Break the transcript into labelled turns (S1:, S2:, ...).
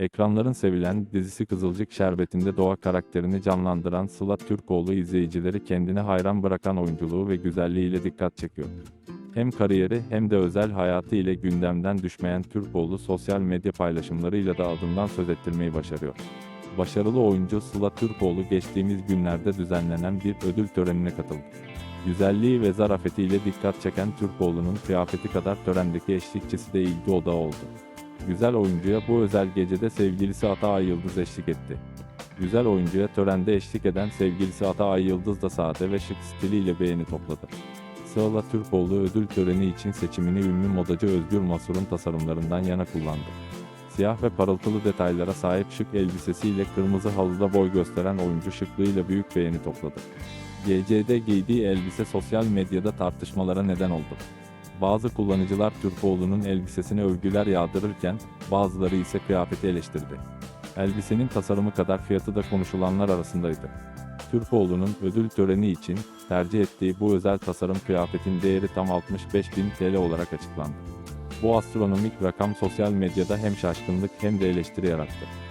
S1: Ekranların sevilen dizisi Kızılcık Şerbeti'nde Doğa karakterini canlandıran Sıla Türkoğlu izleyicileri kendine hayran bırakan oyunculuğu ve güzelliğiyle dikkat çekiyor. Hem kariyeri hem de özel hayatı ile gündemden düşmeyen Türkoğlu sosyal medya paylaşımlarıyla da adından söz ettirmeyi başarıyor. Başarılı oyuncu Sıla Türkoğlu geçtiğimiz günlerde düzenlenen bir ödül törenine katıldı. Güzelliği ve zarafetiyle dikkat çeken Türkoğlu'nun kıyafeti kadar törendeki eşlikçisi de ilgi odağı oldu. Güzel oyuncuya bu özel gecede sevgilisi Ata Yıldız eşlik etti. Güzel oyuncuya törende eşlik eden sevgilisi Ata Yıldız da sade ve şık stiliyle beğeni topladı. Sıla Türkoğlu ödül töreni için seçimini ünlü modacı Özgür Masur'un tasarımlarından yana kullandı. Siyah ve parıltılı detaylara sahip şık elbisesiyle kırmızı halıda boy gösteren oyuncu şıklığıyla büyük beğeni topladı. GC'de giydiği elbise sosyal medyada tartışmalara neden oldu. Bazı kullanıcılar Türkoğlu'nun elbisesine övgüler yağdırırken, bazıları ise kıyafeti eleştirdi. Elbisenin tasarımı kadar fiyatı da konuşulanlar arasındaydı. Türkoğlu'nun ödül töreni için tercih ettiği bu özel tasarım kıyafetin değeri tam 65.000 TL olarak açıklandı. Bu astronomik rakam sosyal medyada hem şaşkınlık hem de eleştiri yarattı.